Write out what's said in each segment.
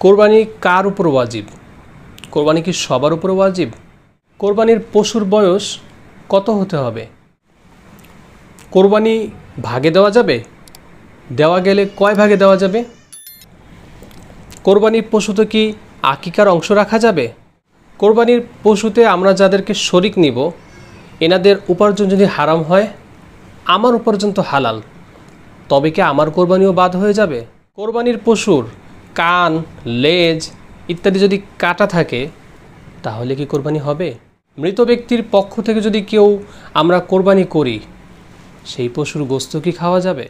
কোরবানি কার উপর ওয়াজিব? কোরবানি কি সবার উপর ওয়াজিব? কোরবানির পশুর বয়স কত হতে হবে? কোরবানি ভাগে দেওয়া যাবে? দেওয়া গেলে কয় ভাগে দেওয়া যাবে? কোরবানির পশুতে কি আকিকার অংশ রাখা যাবে? কোরবানির পশুতে আমরা যাদেরকে শরিক নিব, এনাদের উপার্জন যদি হারাম হয়, আমার উপার্জন তো হালাল, তবে কি আমার কোরবানিও বাদ হয়ে যাবে? কোরবানির পশুর কান, লেজ ইত্যাদি যদি কাটা থাকে, তাহলে কি কোরবানি হবে? মৃত ব্যক্তির পক্ষ থেকে যদি কেউ আমরা কোরবানি করি, সেই পশুর গোস্ত কি খাওয়া যাবে?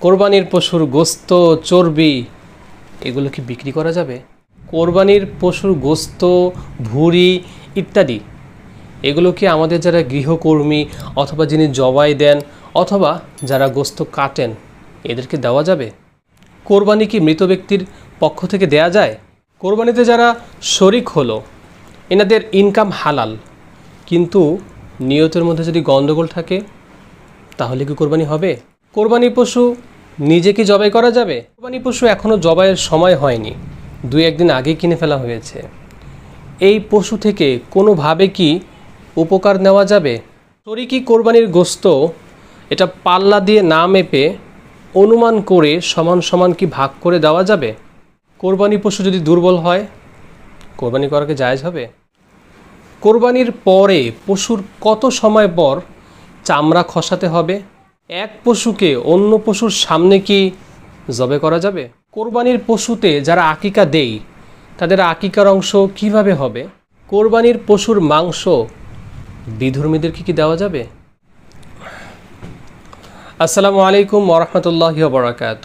কোরবানির পশুর গোস্ত, চর্বি, এগুলো কি বিক্রি করা যাবে? কোরবানির পশুর গোস্ত, ভুঁড়ি ইত্যাদি, এগুলো কি আমাদের যারা গৃহকর্মী অথবা যিনি জবাই দেন অথবা যারা গোস্ত কাটেন, এদেরকে দেওয়া যাবে? কোরবানি কি মৃত ব্যক্তির পক্ষ থেকে দেয়া যায়? কোরবানিতে যারা শরিক হলো, এনাদের ইনকাম হালাল। কিন্তু নিয়তের মধ্যে যদি গণ্ডগোল থাকে, তাহলে কি কোরবানি হবে? কোরবানি পশু নিজে কি জবাই করা যাবে? কোরবানি পশু এখনও জবাইয়ের সময় হয়নি। দুই একদিন আগে কিনে ফেলা হয়েছে। এই পশু থেকে কোনোভাবে কি উপকার নেওয়া যাবে? শরিকি কোরবানির গোস্ত, এটা পাল্লা দিয়ে না মেপে অনুমান করে সমান সমান কি ভাগ করে দেওয়া যাবে? কোরবানি পশু যদি দুর্বল হয়, কোরবানি করাকে জায়জ হবে? কোরবানির পরে পশুর কত সময় পর চামড়া খসাতে হবে? এক পশুকে অন্য পশুর সামনে কি জবে করা যাবে? কোরবানির পশুতে যারা আকিকা দেই, তাদের আকিকার অংশ কীভাবে হবে? কোরবানির পশুর মাংস বিধর্মীদেরকে কি দেওয়া যাবে? আসসালামু আলাইকুম ওরহমতুল্লাহি বরাকাত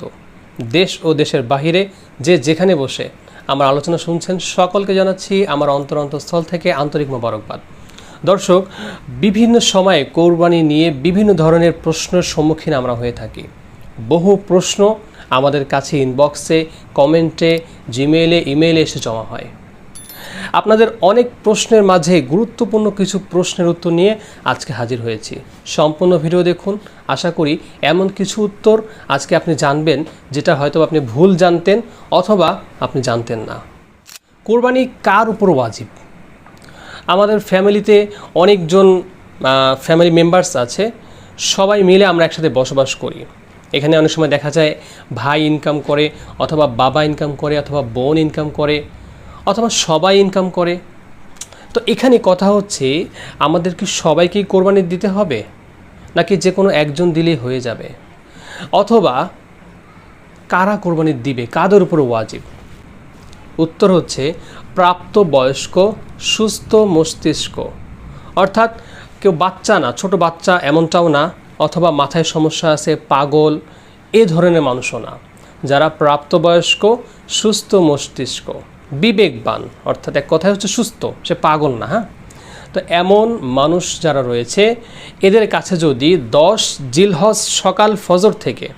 দেশ ও দেশের বাহিরে যে যেখানে বসে আমার আলোচনা শুনছেন সকলকে জানাচ্ছি আমার অন্তর অন্তঃস্থল থেকে আন্তরিক মোবারকবাদ। দর্শক, বিভিন্ন সময়ে কোরবানি নিয়ে বিভিন্ন ধরনের প্রশ্নের সম্মুখীন আমরা হয়ে থাকি। বহু প্রশ্ন আমাদের কাছে ইনবক্সে কমেন্টে জিমেইলে ইমেইলে এসে জমা হয়। আপনাদের অনেক প্রশ্নের মাঝে গুরুত্বপূর্ণ কিছু প্রশ্নের উত্তর নিয়ে আজকে হাজির হয়েছি। সম্পূর্ণ ভিডিও দেখুন, আশা করি এমন কিছু উত্তর আজকে আপনি জানবেন, যেটা হয়তো আপনি ভুল জানতেন অথবা আপনি জানতেন না। কোরবানি কার উপর ওয়াজিব? আমাদের ফ্যামিলিতে অনেকজন ফ্যামিলি মেম্বার্স আছে, সবাই মিলে আমরা একসাথে বসবাস করি। এখানে অনেক সময় দেখা যায় ভাই ইনকাম করে অথবা বাবা ইনকাম করে অথবা বোন ইনকাম করে। অথবা সবাই ইনকাম করে। তো এখানে কথা হচ্ছে, আমাদের কি সবাইকেই কোরবানি দিতে হবে? নাকি যে কোনো একজন দিলেই হয়ে যাবে? অথবা কারা কোরবানি দিবে? কাদের উপর ওয়াজিব? উত্তর হচ্ছে, প্রাপ্ত বয়স্ক, সুস্থ মস্তিষ্ক। অর্থাৎ কেউ বাচ্চা না, ছোট বাচ্চা এমনটাও না, অথবা মাথায় সমস্যা আছে, পাগল, এ ধরনের মানুষও না। যারা প্রাপ্তবয়স্ক সুস্থ মস্তিষ্ক। বিবেকবান, অর্থাৎ এক কথায় হচ্ছে সুস্থ, সে পাগল না হ্যাঁ? তো এমন মানুষ যারা রয়েছে, এদের কাছে যদি দশ জিলহজ সকাল ফজর থেকে,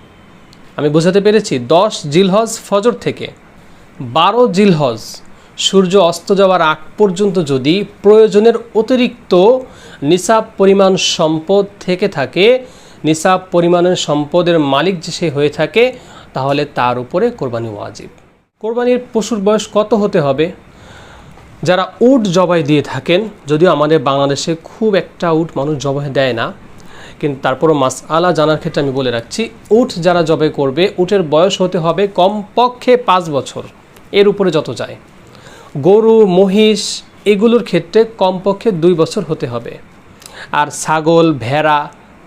আমি বোঝাতে পেরেছি, দশ জিলহজ ফজর থেকে বারো জিলহজ সূর্য অস্ত যাওয়ার আগ পর্যন্ত যদি প্রয়োজনের অতিরিক্ত নিসাব পরিমাণ সম্পদ থেকে থাকে, নিসাব পরিমাণের সম্পদের মালিক যে সে হয়ে থাকে, তাহলে তার উপরে কোরবানি ওয়াজিব। কোরবানির পশুর বয়স কত হতে হবে? যারা উট জবাই দিয়ে থাকেন, যদিও আমাদের বাংলাদেশে খুব একটা উট মানুষ জবাই দেয় না, কিন্তু তারপরও মাস আলা জানার ক্ষেত্রে আমি বলে রাখছি, উট যারা জবাই করবে, উটের বয়স হতে হবে কমপক্ষে পাঁচ বছর। এর উপরে যত যায়। গরু, মহিষ, এগুলোর ক্ষেত্রে কমপক্ষে দুই বছর হতে হবে। আর ছাগল, ভেড়া,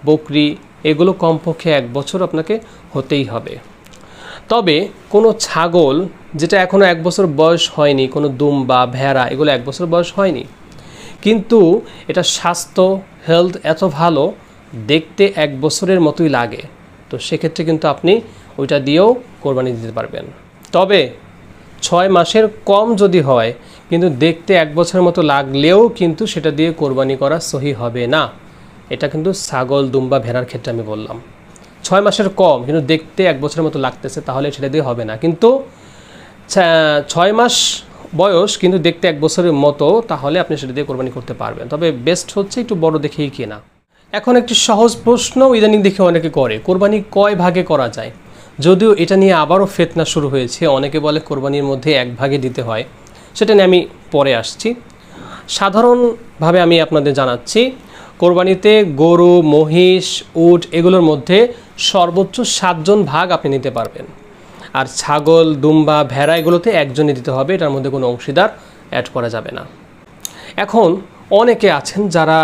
বকরি, এগুলো কমপক্ষে এক বছর আপনাকে হতেই হবে। তবে কোনো ছাগল যেটা এখনও এক বছর বয়স হয়নি, কোনো দুম্বা, ভেড়া, এগুলো এক বছর বয়স হয়নি। কিন্তু এটা স্বাস্থ্য হেলথ এত ভালো, দেখতে এক বছরের মতোই লাগে। তো সেক্ষেত্রে কিন্তু আপনি ওইটা দিয়েও কোরবানি দিতে পারবেন। তবে ছয় মাসের কম যদি হয়, কিন্তু দেখতে এক বছরের মতো লাগলেও কিন্তু সেটা দিয়ে কোরবানি করা সহি হবে না। এটা কিন্তু ছাগল, দুম্বা, ভেড়ার ক্ষেত্রে আমি বললাম। ছয় মাসের কম, কিন্তু দেখতে এক বছরের মতো লাগতেছে, তাহলে সেটা দিয়ে হবে না। কিন্তু ছয় মাস বয়স, কিন্তু দেখতে এক বছরের মতো, তাহলে আপনি সেটা দিয়ে কোরবানি করতে পারবেন। তবে বেস্ট হচ্ছে একটু বড় দেখেই কেনা। এখন একটি সহজ প্রশ্ন ইদানিং দেখে অনেকে করে, কোরবানি কয় ভাগে করা যায়? যদিও এটা নিয়ে আবারও ফেতনা শুরু হয়েছে, অনেকে বলে কোরবানির মধ্যে এক ভাগে দিতে হয়। সেটা নিয়ে আমি পরে আসছি। সাধারণভাবে আমি আপনাদের জানাচ্ছি, কোরবানিতে গরু, মহিষ, উট, এগুলোর মধ্যে সর্বোচ্চ সাতজন ভাগ আপনি নিতে পারবেন। আর ছাগল, দুম্বা, ভেড়া এগুলোতে একজনই দিতে হবে, এটার মধ্যে কোনো অংশীদার অ্যাড করা যাবে না। এখন অনেকে আছেন যারা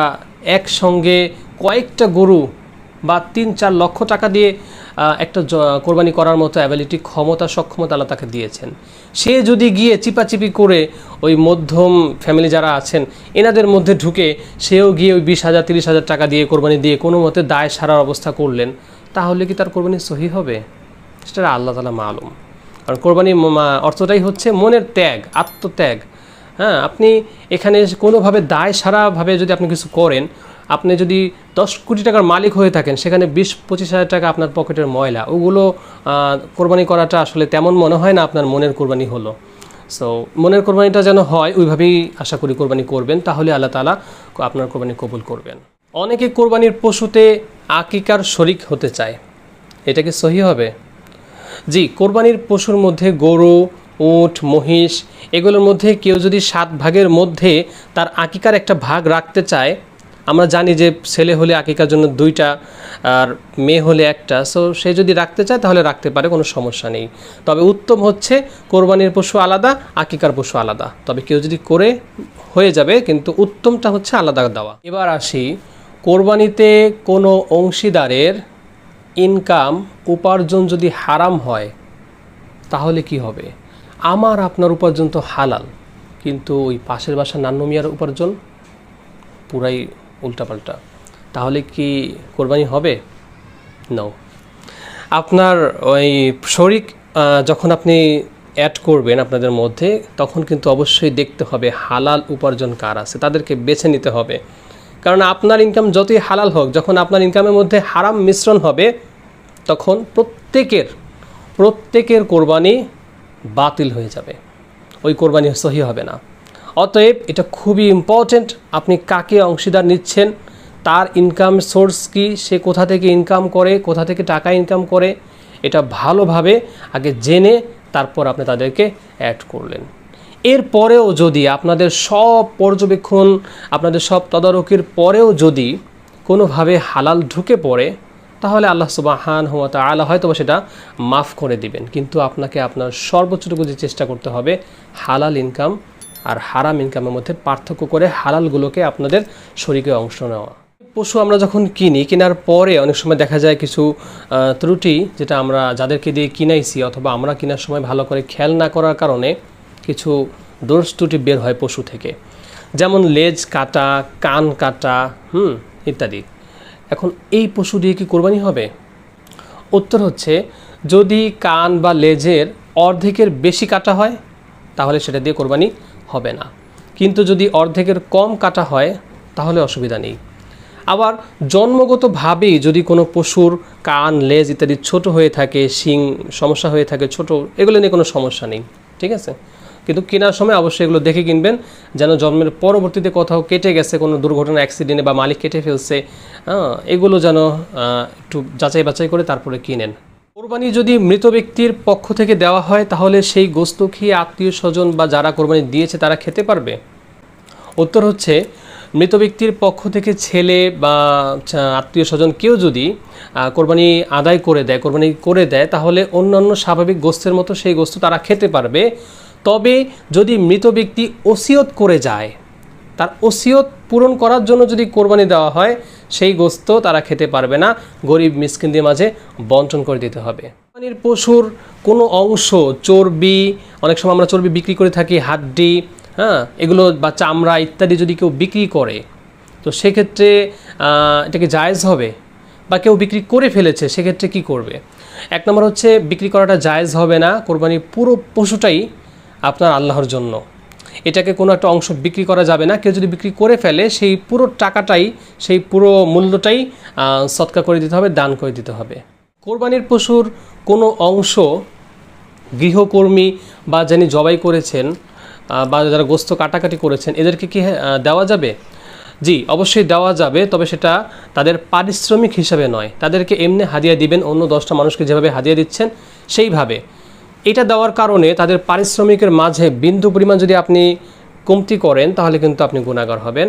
একসঙ্গে কয়েকটা গরু বা তিন চার লক্ষ টাকা দিয়ে একটা কোরবানি করার মতো অ্যাবিলিটি ক্ষমতা, সক্ষমতা আল্লাহ তাকে দিয়েছেন। সে যদি গিয়ে চিপাচিপি করে ওই মধ্যম ফ্যামিলি যারা আছেন, এনাদের মধ্যে ঢুকে সেও গিয়ে ওই বিশ হাজার, তিরিশ হাজার টাকা দিয়ে কোরবানি দিয়ে কোনো মতে দায় সারার অবস্থা করলেন। তাহলে কি তার কোরবানি সহি হবে? সেটা আল্লাহ তালা মালুম। কারণ কোরবানি ম- অর্থটাই হচ্ছে মনের ত্যাগ, আত্মত্যাগ। হ্যাঁ আপনি এখানে কোনোভাবে দায় সারাভাবে যদি আপনি কিছু করেন, আপনি যদি দশ কোটি টাকার মালিক হয়ে থাকেন, সেখানে বিশ, পঁচিশ হাজার টাকা আপনার পকেটের ময়লা, ওগুলো কোরবানি করাটা আসলে তেমন মনে হয় না আপনার মনের কোরবানি হলো। সো মনের কোরবানিটা যেন হয়, ওইভাবেই আশা করি কোরবানি করবেন, তাহলে আল্লাহ তালা আপনার কোরবানি কবুল করবেন। অনেকে কোরবানির পশুতে আকিকার শরিক হতে চায়। এটা কি সহি হবে? জি, কোরবানির পশুর মধ্যে গরু, উট, মহিষ, এগুলোর মধ্যে কেউ যদি সাত ভাগের মধ্যে তার আকিকার একটা ভাগ রাখতে চায়, আমরা জানি যে ছেলে হলে আকিকার জন্য দুইটা, আর মেয়ে হলে একটা, সো সে যদি রাখতে চায় তাহলে রাখতে পারে, কোনো সমস্যা নেই। তবে উত্তম হচ্ছে কোরবানির পশু আলাদা, আকিকার পশু আলাদা। তবে কেউ যদি করে, হয়ে যাবে, কিন্তু উত্তমটা হচ্ছে আলাদা দেওয়া। এবার আসি কোরবানিতে কোনো অংশীদারের ইনকাম উপার্জন যদি হারাম হয়, তাহলে কি হবে? আমার আপনার উপার্জন তো হালাল, কিন্তু ওই পাশের বাসা নান্নু মিয়ার উপার্জন পুরাই উল্টাপাল্টা। তাহলে কি কোরবানি হবে? নো আপনার ওই শরিক যখন আপনি অ্যাড করবেন আপনাদের মধ্যে, তখন কিন্তু অবশ্যই দেখতে হবে হালাল উপার্জন কার আছে, তাদেরকে বেছে নিতে হবে। কারণ আপনার ইনকাম যতই হালাল হোক, যখন আপনার ইনকামের মধ্যে হারাম মিশ্রণ হবে, তখন প্রত্যেকের প্রত্যেকের কোরবানি বাতিল হয়ে যাবে। ওই কোরবানি সহি হবে না। অতএব এটা খুবই ইম্পর্ট্যান্ট আপনি কাকে অংশীদার নিচ্ছেন, তার ইনকাম সোর্স কি, সে কোথা থেকে ইনকাম করে, কোথা থেকে টাকা ইনকাম করে, এটা ভালোভাবে আগে জেনে, তারপর আপনি তাদেরকে অ্যাড করলেন। এরপরেও যদি আপনাদের সব পর্যবেক্ষণ, আপনাদের সব তদারকির পরেও যদি কোনোভাবে হালাল ঢুকে পড়ে, তাহলে আল্লাহ সুবাহান হুয়া আলা হয়তো সেটা মাফ করে দিবেন। কিন্তু আপনাকে আপনার সর্বোচ্চটুকু যে চেষ্টা করতে হবে, হালাল ইনকাম আর হারাম ইনকামের মধ্যে পার্থক্য করে হালালগুলোকে আপনাদের শরীরে অংশ নেওয়া। পশু আমরা যখন কিনি, কেনার পরে অনেক সময় দেখা যায় কিছু ত্রুটি, যেটা আমরা যাদেরকে দিয়ে কিনাইছি অথবা আমরা কেনার সময় ভালো করে খেয়াল না করার কারণে কিছু দোষ ত্রুটি বের হয় পশু থেকে। যেমন লেজ কাটা, কান কাটা, হুম, ইত্যাদি। এখন এই পশু দিয়ে কি কোরবানি হবে? উত্তর হচ্ছে, যদি কান বা লেজের অর্ধেকের বেশি কাটা হয়, তাহলে সেটা দিয়ে কোরবানি হবে না। কিন্তু যদি অর্ধেকের কম কাটা হয়, তাহলে অসুবিধা নেই। আবার জন্মগতভাবেই যদি কোনো পশুর কান, লেজ ইত্যাদি ছোট হয়ে থাকে, শিং সমস্যা হয়ে থাকে, ছোট, এগুলো নিয়ে কোনো সমস্যা নেই। ঠিক আছে? কিন্তু কেনার সময় অবশ্যই এগুলো দেখে কিনবেন যেন জন্মের পরবর্তীতে কোথাও কেটে গেছে কোনো দুর্ঘটনা অ্যাক্সিডেন্টে বা মালিক কেটে ফেলছে হ্যাঁ, এগুলো যেন একটু যাচাই বাছাই করে তারপরে কিনেন। কোরবানি যদি মৃত ব্যক্তির পক্ষ থেকে দেওয়া হয় তাহলে সেই গোস্ত খেয়ে আত্মীয় স্বজন বা যারা কোরবানি দিয়েছে তারা খেতে পারবে। উত্তর হচ্ছে মৃত ব্যক্তির পক্ষ থেকে ছেলে বা আত্মীয় স্বজন কেউ যদি কোরবানি আদায় করে দেয় কোরবানি করে দেয় তাহলে অন্যান্য স্বাভাবিক গোস্তের মতো সেই গোস্ত তারা খেতে পারবে। তবে যদি মৃত ব্যক্তি ওসিয়ত করে যায়, তার ওসিয়ত পূরণ করার জন্য যদি কোরবানি দেওয়া হয়, সেই গোস্ত তারা খেতে পারবে না। গরিব মিসকিনদের মাঝে বন্টন করে দিতে হবে। কোরবানির পশুর কোনো অংশ, চর্বি, অনেক সময় আমরা চর্বি বিক্রি করে থাকি, হাড্ডি হ্যাঁ এগুলো বা চামড়া ইত্যাদি যদি কেউ বিক্রি করে, তো সেক্ষেত্রে এটাকে এটা জায়েজ হবে? বা কেউ বিক্রি করে ফেলেছে, সেক্ষেত্রে কি করবে? এক নম্বর হচ্ছে, বিক্রি করাটা জায়েজ হবে না। কোরবানির পুরো পশুটাই আপনার আল্লাহর জন্য। এটাকে কোনো একটা অংশ বিক্রি করা যাবে না। কেউ যদি বিক্রি করে ফেলে, সেই পুরো টাকাটাই, সেই পুরো মূল্যটাই সৎকা করে দিতে হবে, দান করে দিতে হবে। কোরবানির পশুর কোনো অংশ গৃহকর্মী বা যিনি জবাই করেছেন বা যারা গোস্ত কাটাকাটি করেছেন, এদেরকে কি দেওয়া যাবে? জি, অবশ্যই দেওয়া যাবে, তবে সেটা তাদের পারিশ্রমিক হিসাবে নয়। তাদেরকে এমনি হাদিয়া দিবেন, অন্য দশটা মানুষকে যেভাবে হাদিয়া দিচ্ছেন, সেইভাবে। এটা দেওয়ার কারণে তাদের পারিশ্রমিকের মাঝে বিন্দু পরিমাণ যদি আপনি কমতি করেন, তাহলে কিন্তু আপনি গুণাগার হবেন।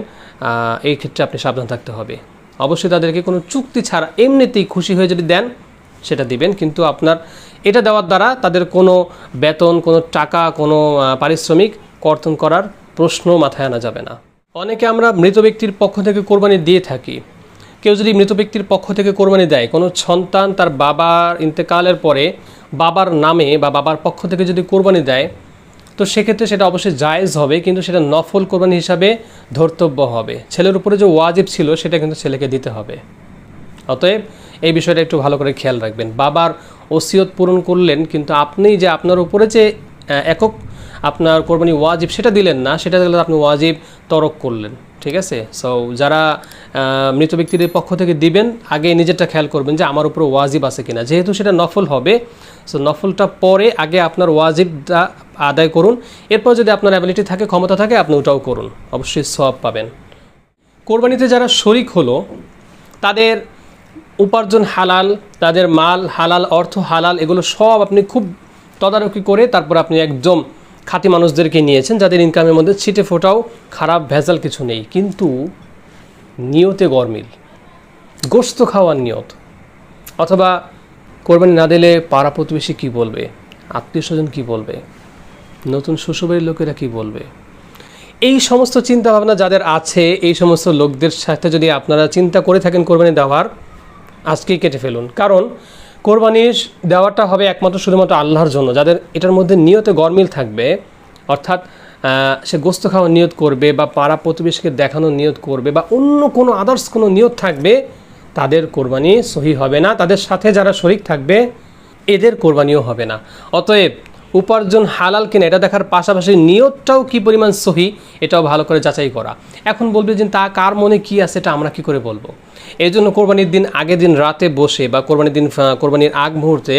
এই ক্ষেত্রে আপনি সাবধান থাকতে হবে। অবশ্যই তাদেরকে কোনো চুক্তি ছাড়া এমনিতেই খুশি হয়ে যদি দেন, সেটা দিবেন। কিন্তু আপনার এটা দেওয়ার দ্বারা তাদের কোনো বেতন, কোনো টাকা, কোনো পারিশ্রমিক কর্তন করার প্রশ্ন মাথায় আনা যাবে না। অনেকে আমরা মৃত ব্যক্তির পক্ষ থেকে কোরবানি দিয়ে থাকি। কেউ যদি মৃত ব্যক্তির পক্ষ থেকে কোরবানি দেয়, কোনো সন্তান তার বাবার ইন্তেকালের পরে বাবার নামে বা বাবার পক্ষ থেকে যদি কোরবানি দেয়, তো সেক্ষেত্রে সেটা অবশ্যই জায়েজ হবে, কিন্তু সেটা নফল কোরবানি হিসাবে ধর্তব্য হবে। ছেলের উপরে যে ওয়াজিব ছিল, সেটা কিন্তু ছেলেকে দিতে হবে। অতএব এই বিষয়টা একটু ভালো করে খেয়াল রাখবেন। বাবার ওসিয়ত পূরণ করলেন, কিন্তু আপনি যে আপনার উপরে যে একক আপনার কোরবানি ওয়াজিব, সেটা দিলেন না, সেটা দিলে আপনি ওয়াজিব তরক করলেন, ঠিক আছে? সো যারা মৃত ব্যক্তিদের পক্ষ থেকে দিবেন, আগে নিজেরটা খেয়াল করবেন যে আমার উপরে ওয়াজিব আছে কিনা। যেহেতু সেটা নফল হবে সো নফলটা পরে আগে আপনার ওয়াজিবটা আদায় করুন। এরপর যদি আপনার অ্যাবিলিটি থাকে, ক্ষমতা থাকে, আপনি ওটাও করুন। অবশ্যই সব পাবেন। কোরবানিতে যারা শরিক হলো, তাদের উপার্জন হালাল, তাদের মাল হালাল, অর্থ হালাল, এগুলো সব আপনি খুব তদারকি করে তারপর আপনি একদম খাঁটি মানুষদেরকে নিয়েছেন, যাদের ইনকামের মধ্যে ছিটে ফোটাও খারাপ, ভেজাল কিছু নেই। কিন্তু নিয়তে গরমিল। গোস্ত খাওয়ার নিয়ত। অথবা কোরবানি না দিলে পাড়া প্রতিবেশী কী বলবে? আত্মীয় স্বজন কী বলবে? নতুন শ্বশুরবাড়ির লোকেরা কী বলবে? এই সমস্ত চিন্তা ভাবনা যাদের আছে, এই সমস্ত লোকদের সাথে যদি আপনারা চিন্তা করে থাকেন কোরবানি দেওয়ার, আজকেই কেটে ফেলুন। কারণ কোরবানির দেওয়াটা হবে একমাত্র শুধুমাত্র আল্লাহর জন্য। যাদের এটার মধ্যে নিয়তে গরমিল থাকবে, অর্থাৎ সে গোস্ত খাওয়ার নিয়ত করবে বা পাড়া প্রতিবেশীকে দেখানোর নিয়ত করবে বা অন্য কোনো আদার্স কোনো নিয়ত থাকবে, তাদের কোরবানি সহি হবে না। তাদের সাথে যারা শরিক থাকবে, এদের কোরবানিও হবে না। অতএব উপার্জন হালাল কিনা এটা দেখার পাশাপাশি নিয়তটাও কি পরিমাণ সহি, এটাও ভালো করে যাচাই করা। এখন বলবে যে তা কার মনে কি আছে এটা আমরা কি করে বলব? এই জন্য কোরবানির দিন আগের দিন রাতে বসে বা কোরবানির দিন কোরবানির আগ মুহূর্তে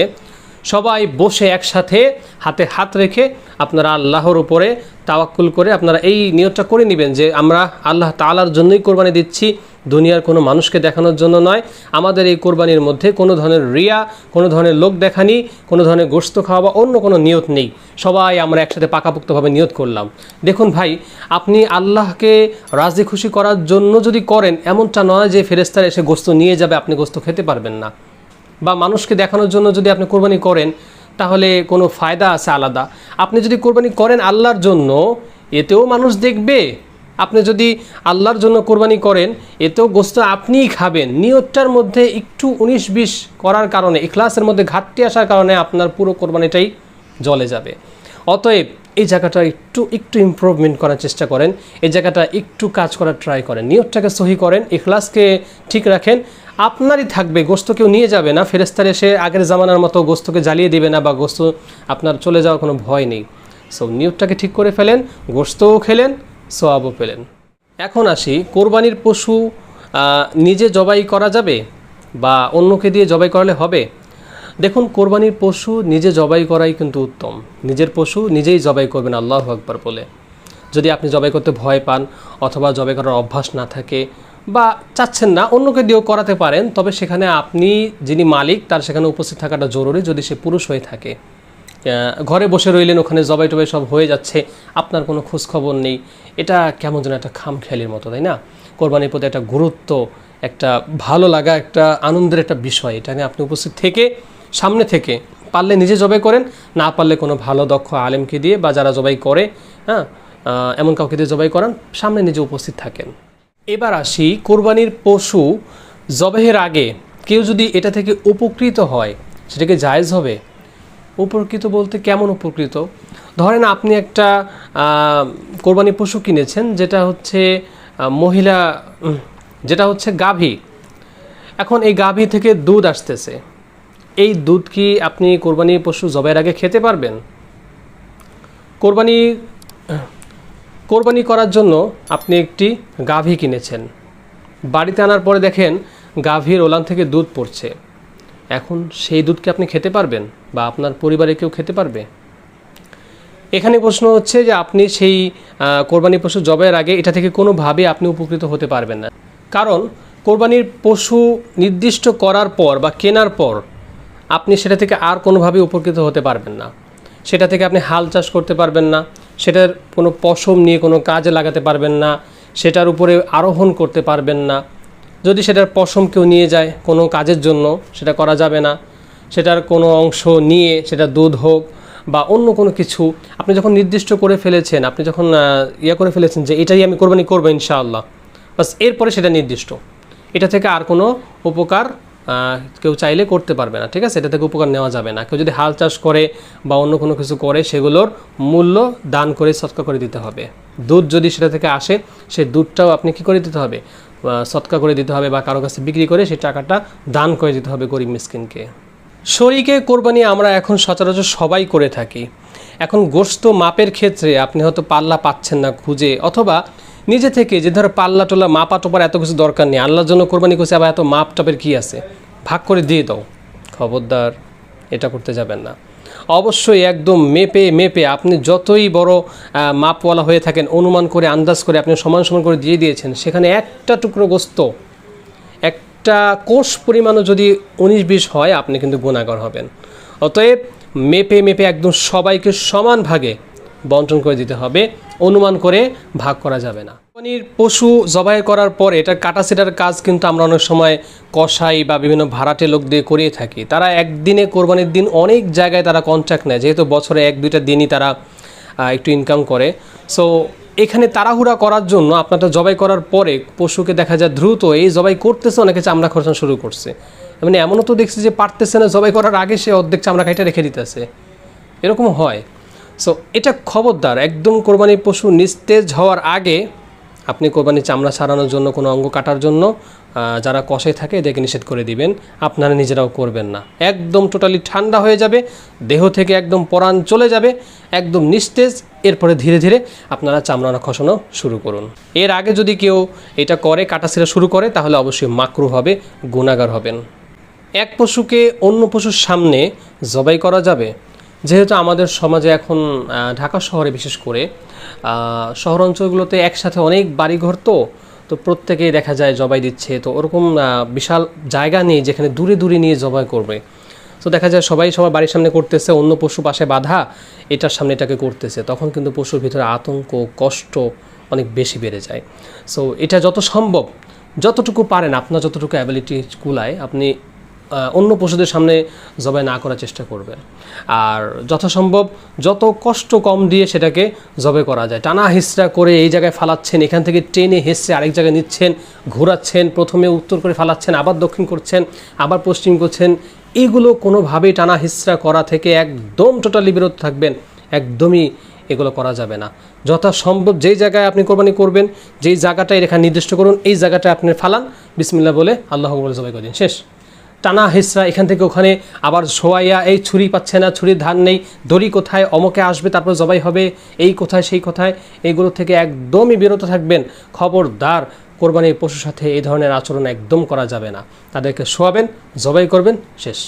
সবাই বসে একসাথে হাতে হাত রেখে আপনারা আল্লাহর উপরে তাওয়াক্কুল করে আপনারা এই নিয়তটা করে নেবেন যে আমরা আল্লাহ তাআলার জন্যই কোরবানি দিচ্ছি দুনিয়ার কোনো মানুষকে দেখানোর জন্য নয়। আমাদের এই কোরবানির মধ্যে কোনো ধরনের রিয়া, কোনো ধরনের লোক দেখানি কোনো ধরনের গোস্ত খাওয়া বা অন্য কোনো নিয়ত নেই। সবাই আমরা একসাথে পাকাপোক্তভাবে নিয়ত করলাম। দেখুন ভাই, আপনি আল্লাহকে রাজি খুশি করার জন্য যদি করেন, এমনটা নয় যে ফেরেস্তার এসে গোস্ত নিয়ে যাবে, আপনি গোস্ত খেতে পারবেন না। বা মানুষকে দেখানোর জন্য যদি আপনি কোরবানি করেন, তাহলে কোনো ফায়দা আছে আলাদা। আপনি যদি কোরবানি করেন আল্লাহর জন্য, এতেও মানুষ দেখবে আপনি যদি আল্লাহর জন্য কোরবানি করেন, এতেও গোস্ত আপনিই খাবেন। নিয়তটার মধ্যে একটু উনিশ বিশ করার কারণে, ইখলাসের মধ্যে ঘাটতি আসার কারণে আপনার পুরো কোরবানিটাই জলে যাবে। অতএব এই জায়গাটা একটু একটু ইম্প্রুভমেন্ট করার চেষ্টা করেন। এই জায়গাটা একটু কাজ করার ট্রাই করেন। নিয়তটাকে সহি করেন, ইখলাসকে ঠিক রাখেন। আপনারই থাকবে গোস্ত কেউ নিয়ে যাবে না। ফেরেস্তার এসে আগের জামানার মতো গোস্তকে জ্বালিয়ে দেবে না বা গোস্ত আপনার চলে যাওয়ার কোনো ভয় নেই। সো নিয়তটাকে ঠিক করে ফেলেন গোস্তও খেলেন সোয়াবও পেলেন। এখন আসি, কোরবানির পশু নিজে জবাই করা যাবে বা অন্যকে দিয়ে জবাই করালে হবে? দেখুন, কোরবানির পশু নিজে জবাই করাই কিন্তু উত্তম। নিজের পশু নিজেই জবাই করবেন, আল্লাহ আকবার বলে। যদি আপনি জবাই করতে ভয় পান অথবা জবাই করার অভ্যাস না থাকে বা চাচ্ছেন না, অন্যকে দিয়েও করাতে পারেন, তবে সেখানে আপনি যিনি মালিক, তার সেখানে উপস্থিত থাকাটা জরুরি যদি সে পুরুষ হয়ে থাকে। ঘরে বসে রইলেন, ওখানে জবাই টবাই সব হয়ে যাচ্ছে, আপনার কোনো খোঁজ খবর নেই। এটা কেমন যেন একটা খাম খেয়ালির মতো, তাই না? কোরবানির প্রতি একটা গুরুত্ব, একটা ভালো লাগা, একটা আনন্দের একটা বিষয়, এটা নিয়ে আপনি উপস্থিত থেকে, সামনে থেকে, পারলে নিজে জবাই করেন, না পারলে কোনো ভালো, দক্ষ আলেমকে দিয়ে বা যারা জবাই করে হ্যাঁ এমন কাউকে দিয়ে জবাই করান, সামনে নিজে উপস্থিত থাকেন। এবার আসি, কোরবানির পশু জবাইয়ের আগে কেউ যদি এটা থেকে উপকৃত হয়, সেটাকে জায়জ হবে? উপকৃত বলতে কেমন উপকৃত? ধরেন আপনি একটা কোরবানি পশু কিনেছেন, যেটা হচ্ছে মহিলা যেটা হচ্ছে গাভী। এখন এই গাভী থেকে দুধ আসতেছে। এই দুধ কি আপনি কোরবানি পশু জবাইয়ের আগে খেতে পারবেন? কোরবানি কোরবানি করার জন্য আপনি একটি গাভী কিনেছেন। বাড়িতে আনার পরে দেখেন গাভীর ওলান থেকে দুধ পড়ছে। এখন সেই দুধকে আপনি খেতে পারবেন বা আপনার পরিবারে কেউ খেতে পারবে? এখানে প্রশ্ন হচ্ছে যে আপনি সেই কোরবানি পশু জবাইয়ের আগে এটা থেকে কোনোভাবে আপনি উপকৃত হতে পারবেন না। কারণ কোরবানির পশু নির্দিষ্ট করার পর বা কেনার পর আপনি সেটা থেকে আর কোনোভাবে উপকৃত হতে পারবেন না। সেটা থেকে আপনি হাল চাষ করতে পারবেন না, সেটার কোনো পশম নিয়ে কোনো কাজে লাগাতে পারবেন না, সেটার উপরে আরোহণ করতে পারবেন না। যদি সেটার পশম কেউ নিয়ে যায় কোনো কাজের জন্য, সেটা করা যাবে না। সেটার কোনো অংশ নিয়ে সেটা দুধ হোক বা অন্য কোনো কিছু, আপনি যখন নির্দিষ্ট করে ফেলেছেন, আপনি যখন ইয়ে করে ফেলেছেন যে এটাই আমি কোরবানি করব ইনশাআল্লাহ, বাস এরপরে সেটা নির্দিষ্ট। এটা থেকে আর কোনো উপকার কেউ চাইলে করতে পারবে না, ঠিক আছে? এটা থেকে উপকার নেওয়া যাবে না। কেউ যদি হাল চাষ করে বা অন্য কোনো কিছু করে, সেগুলোর মূল্য দান করে সৎকা করে দিতে হবে। দুধ যদি সেটা থেকে আসে সেই দুধটাও আপনি কি করে দিতে হবে? সৎকা করে দিতে হবে বা কারও কাছে বিক্রি করে সেই টাকাটা দান করে দিতে হবে গরিব মিসকিনকে। শরীকে কোরবানি আমরা এখন সচরাচর সবাই করে থাকি। এখন গোস্ত মাপের ক্ষেত্রে আপনি হয়তো পাল্লা পাচ্ছেন না খুঁজে অথবা নিজে থেকে যে ধরো পাল্লা টোলা মাপা টোপার এত কিছু দরকার নেই, আল্লাহর জন্য কোরবানি করছে, আবার এত মাপ টাপের কী আছে? ভাগ করে দিয়ে দাও। খবরদার, এটা করতে যাবেন না। অবশ্যই একদম মেপে মেপে আপনি যতই বড় মাপওয়ালা হয়ে থাকেন, অনুমান করে, আন্দাজ করে আপনি সমান সমান করে দিয়ে দিয়েছেন, সেখানে একটা টুকরো গোস্ত, একটা কোষ পরিমাণও যদি উনিশ বিশ হয়, আপনি কিন্তু গুণাগর হবেন। অতএব মেপে মেপে একদম সবাইকে সমান ভাগে বন্টন করে দিতে হবে, অনুমান করে ভাগ করা যাবে না। কোরবানির পশু জবাই করার পরে এটার কাটাছেটার কাজ কিন্তু আমরা অনেক সময় কষাই বা বিভিন্ন ভাড়াটে লোক দিয়ে করিয়ে থাকি। তারা একদিনে কোরবানির দিন অনেক জায়গায় তারা কন্ট্রাক্ট নেয়, যেহেতু বছরে এক, দুইটা দিনই তারা একটু ইনকাম করে। সো এখানে তাড়াহুড়া করার জন্য আপনারটা জবাই করার পরে পশুকে দেখা যায় দ্রুত এই জবাই করতেছে, অনেকে চামড়া খরচানো শুরু করছে। মানে এমনও তো দেখছি যে পারতেছে না জবাই করার আগে সে অর্ধেক চামড়া খাইটা রেখে দিতেছে। এরকম হয়। সো এটা খবরদার, একদম কোরবানি পশু নিস্তেজ হওয়ার আগে আপনি কোরবানি চামড়া ছাড়ানোর জন্য, কোনো অঙ্গ কাটার জন্য যারা কষে থাকে এদেরকে নিষেধ করে দিবেন। আপনারা নিজেরাও করবেন না। একদম টোটালি ঠান্ডা হয়ে যাবে, দেহ থেকে একদম পরাণ চলে যাবে, একদম নিস্তেজ, এরপরে ধীরে ধীরে আপনারা চামড়া খসানো শুরু করুন। এর আগে যদি কেউ এটা করে কাটাছিড়া শুরু করে, তাহলে অবশ্যই মাকরু হবে, গুণাগার হবেন। এক পশুকে অন্য পশুর সামনে জবাই করা যাবে যেহেতু আমাদের সমাজে এখন ঢাকা শহরে বিশেষ করে শহর অঞ্চলগুলোতে একসাথে অনেক বাড়িঘর তো তো প্রত্যেকেই দেখা যায় জবাই দিচ্ছে। তো ওরকম বিশাল জায়গা নেই যেখানে দূরে দূরে নিয়ে জবাই করবে। তো দেখা যায় সবাই সবার বাড়ির সামনে করতেছে, অন্য পশু পাশে বাধা, এটার সামনে এটাকে করতেছে। তখন কিন্তু পশুর ভিতরে আতঙ্ক, কষ্ট অনেক বেশি বেড়ে যায়। সো এটা যত সম্ভব, যতটুকু পারেন, আপনার যতটুকু অ্যাবিলিটি কুলায়, আপনি অন্য পশুদের সামনে জবাই না করার চেষ্টা করবেন আর যথাসম্ভব যত কষ্ট কম দিয়ে সেটাকে জবে করা যায়। টানা হেসরা করে এই জায়গায় ফালাচ্ছেন, এখান থেকে টেনে হেসে আরেক জায়গায় নিচ্ছেন, ঘোরাচ্ছেন, প্রথমে উত্তর করে ফালাচ্ছেন, আবার দক্ষিণ করছেন, আবার পশ্চিম করছেন, এগুলো কোনোভাবেই টানা হিসরা করা থেকে একদম টোটালি বিরত থাকবেন, একদমই এগুলো করা যাবে না। যথাসম্ভব যেই জায়গায় আপনি কোরবানি করবেন, যেই জায়গাটায় রেখা নির্দিষ্ট করুন, এই জায়গাটা আপনি ফালান। বিসমিল্লা বলে আল্লাহ জবাই দিন। শেষ। টানা হেসরা, এখান থেকে ওখানে আবার শোয়াইয়া এই ছুরি পাচ্ছে না, ছুরির ধান নেই, দড়ি কোথায়, অমকে আসবে, তারপর জবাই হবে, এই কোথায়, সেই কোথায়? এইগুলো থেকে একদমই বিরত থাকবেন খবরদার কোরবানির পশুর সাথে এই ধরনের আচরণ একদম করা যাবে না। তাদেরকে শোয়াবেন, জবাই করবেন, শেষ।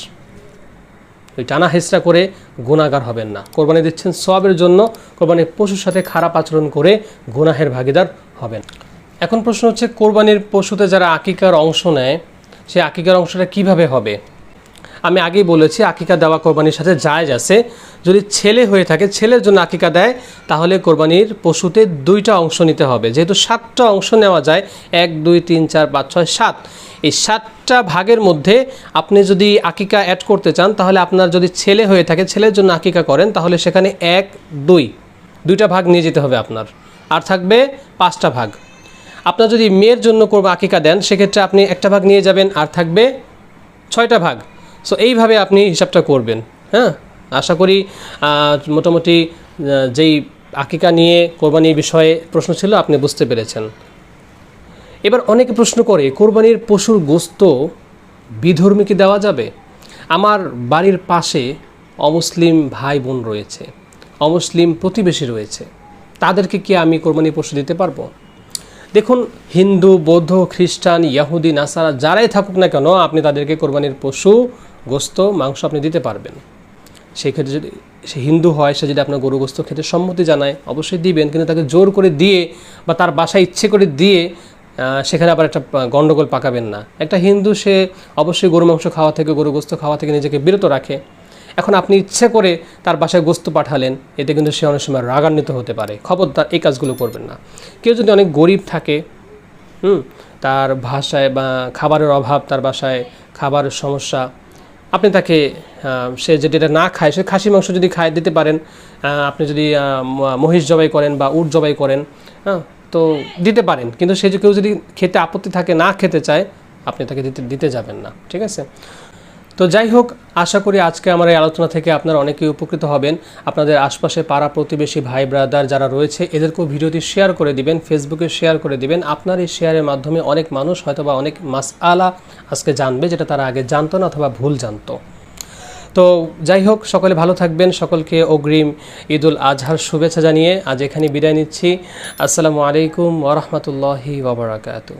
ওই টানা হেসরা করে গুণাগার হবেন না। কোরবানি দিচ্ছেন সবের জন্য, কোরবানির পশুর সাথে খারাপ আচরণ করে গুনাহের ভাগিদার হবেন। এখন প্রশ্ন হচ্ছে, কোরবানির পশুতে যারা আকিকার অংশ নেয় সেই আকিকার অংশটা কীভাবে হবে? আমি আগেই বলেছি, আকিকা দেওয়া কোরবানির সাথে জায়জ আছে। যদি ছেলে হয়ে থাকে, ছেলের জন্য আকিকা দেয়, তাহলে কোরবানির পশুতে দুইটা অংশ নিতে হবে। যেহেতু সাতটা অংশ নেওয়া যায়, এক, দুই, তিন, চার, পাঁচ, ছয়, সাত। এই সাতটা ভাগের মধ্যে আপনি যদি আকিকা অ্যাড করতে চান, তাহলে আপনার যদি ছেলে হয়ে থাকে, ছেলের জন্য আকিকা করেন, তাহলে সেখানে এক, দুই, দুইটা ভাগ নিয়ে যেতে হবে আপনার। আর থাকবে পাঁচটা ভাগ। আপনার যদি মেয়ের জন্য করব আকিকা দেন, সেক্ষেত্রে আপনি একটা ভাগ নিয়ে যাবেন আর থাকবে ছয়টা ভাগ। সো এইভাবে আপনি হিসাবটা করবেন হ্যাঁ? আশা করি মোটামুটি যেই আকিকা নিয়ে কোরবানির বিষয়ে প্রশ্ন ছিল, আপনি বুঝতে পেরেছেন। এবার অনেকে প্রশ্ন করে, কোরবানির পশুর গোস্ত বিধর্মীকে দেওয়া যাবে? আমার বাড়ির পাশে অমুসলিম ভাই বোন রয়েছে, অমুসলিম প্রতিবেশী রয়েছে, তাদেরকে কি আমি কোরবানির পশু দিতে পারব? দেখুন, হিন্দু, বৌদ্ধ, খ্রিস্টান, ইয়াহুদি, নাসারা, যারাই থাকুক না কেন, আপনি তাদেরকে কোরবানির পশু, গোস্ত, মাংস আপনি দিতে পারবেন। সেই ক্ষেত্রে যদি সে হিন্দু হয়, সে যদি আপনার গরু, গোস্ত খেতে সম্মতি জানায়, অবশ্যই দিবেন, কিন্তু তাকে জোর করে দিয়ে বা তার বাসায় ইচ্ছে করে দিয়ে সেখানে আবার একটা গন্ডগোল পাকাবেন না। একটা হিন্দু, সে অবশ্যই গরু, মাংস খাওয়া থেকে, গরু, গোস্ত খাওয়া থেকে নিজেকে বিরত রাখে। এখন আপনি ইচ্ছে করে তার বাসায় গোস্ত পাঠালেন, এতে কিন্তু সে অনেক সময় রাগান্বিত হতে পারে। খবরদার, এই কাজগুলো করবেন না। কেউ যদি অনেক গরিব থাকে, হুম, তার ভাষায় বা খাবারের অভাব, তার বাসায় খাবারের সমস্যা, আপনি তাকে সে যেটা না খায়, সে খাসি মাংস যদি খায়, দিতে পারেন আপনি যদি মহিষ জবাই করেন বা উট জবাই করেন হ্যাঁ তো দিতে পারেন। কিন্তু সে যে কেউ যদি খেতে আপত্তি থাকে, না খেতে চায়, আপনি তাকে দিতে দিতে যাবেন না, ঠিক আছে? তো যাই হোক, আশা করি আজকে আমার এই আলোচনা থেকে আপনারা অনেকেই উপকৃত হবেন। আপনাদের আশপাশে পাড়া প্রতিবেশী ভাই ব্রাদার যারা রয়েছে, এদেরকেও ভিডিওটি শেয়ার করে দিবেন ফেসবুকে শেয়ার করে দিবেন। আপনার এই শেয়ারের মাধ্যমে অনেক মানুষ হয়তো বা অনেক মাস আলা আজকে জানবে যেটা তারা আগে জানতো না অথবা ভুল জানতো। তো যাই হোক, সকলে ভালো থাকবেন। সকলকে অগ্রিম ঈদুল আজহার শুভেচ্ছা জানিয়ে আজ এখানে বিদায় নিচ্ছি। আসসালামু আলাইকুম ওরহমতুল্লাহি ওবরাকাতু